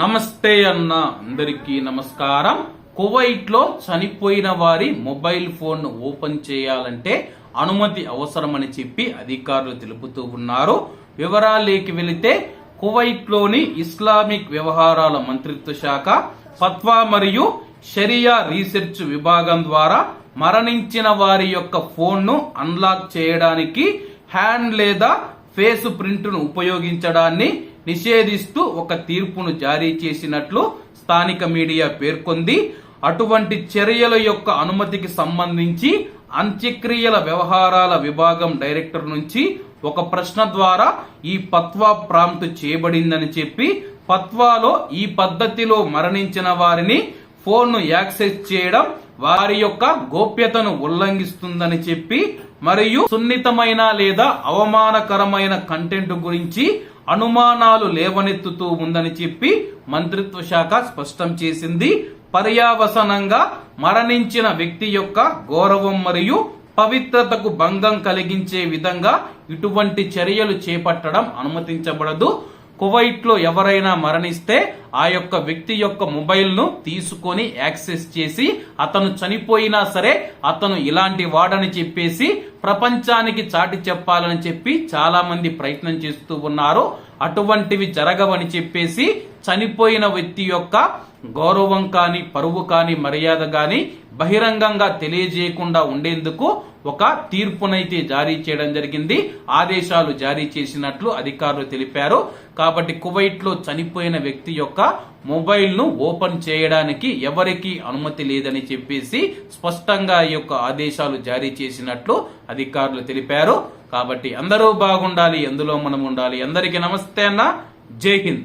నమస్తే అన్న అందరికీ నమస్కారం. కువైట్లో చనిపోయిన వారి మొబైల్ ఫోన్ ఓపెన్ చేయాలంటే అనుమతి అవసరమని చెప్పి అధికారులు తెలుపుతూ ఉన్నారు. వివరాలేకి వెళితే కువైట్లోని ఇస్లామిక్ వ్యవహారాల మంత్రిత్వ శాఖ ఫత్వా మరియు షరియా రీసెర్చ్ విభాగం ద్వారా మరణించిన వారి యొక్క ఫోన్ను అన్లాక్ చేయడానికి హ్యాండ్ లేదా ఫేస్ ప్రింట్ను ఉపయోగించడాన్ని నిషేధిస్తూ ఒక తీర్పును జారీ చేసినట్లు స్థానిక మీడియా పేర్కొంది. అటువంటి చర్యల యొక్క అనుమతికి సంబంధించి అంత్యక్రియల వ్యవహారాల విభాగం డైరెక్టర్ నుంచి ఒక ప్రశ్న ద్వారా ఈ పత్వా ప్రాంప్ట్ చేయబడిందని చెప్పి పత్వాలో ఈ పద్ధతిలో మరణించిన వారిని ఫోన్ను యాక్సెస్ చేయడం వారి యొక్క గోప్యతను ఉల్లంఘిస్తుందని చెప్పి మరియు సున్నితమైన లేదా అవమానకరమైన కంటెంట్ గురించి అనుమానాలు లేవనెత్తుతూ ఉందని చెప్పి మంత్రిత్వ శాఖ స్పష్టం చేసింది. పర్యావసనంగా మరణించిన వ్యక్తి యొక్క గౌరవం మరియు పవిత్రతకు భంగం కలిగించే విధంగా ఇటువంటి చర్యలు చేపట్టడం అనుమతించబడదు. కువైట్లో ఎవరైనా మరణిస్తే ఆ యొక్క వ్యక్తి యొక్క మొబైల్ను తీసుకొని యాక్సెస్ చేసి అతను చనిపోయినా సరే అతను ఇలాంటి వాడని చెప్పేసి ప్రపంచానికి చాటి చెప్పాలని చెప్పి చాలా మంది ప్రయత్నం చేస్తూ ఉన్నారు. అటువంటివి జరగవని చెప్పేసి చనిపోయిన వ్యక్తి యొక్క గౌరవం కాని పరువు కాని మర్యాద కానీ బహిరంగంగా తెలియజేయకుండా ఉండేందుకు ఒక తీర్పునైతే జారీ చేయడం జరిగింది. ఆదేశాలు జారీ చేసినట్లు అధికారులు తెలిపారు. కాబట్టి కువైట్లో చనిపోయిన వ్యక్తి యొక్క మొబైల్ను ఓపెన్ చేయడానికి ఎవరికి అనుమతి లేదని చెప్పేసి స్పష్టంగా ఈ యొక్క ఆదేశాలు జారీ చేసినట్లు అధికారులు తెలిపారు. కాబట్టి అందరూ బాగుండాలి ఎందులో మనం ఉండాలి. అందరికీ నమస్తే అన్న. జై హింద్.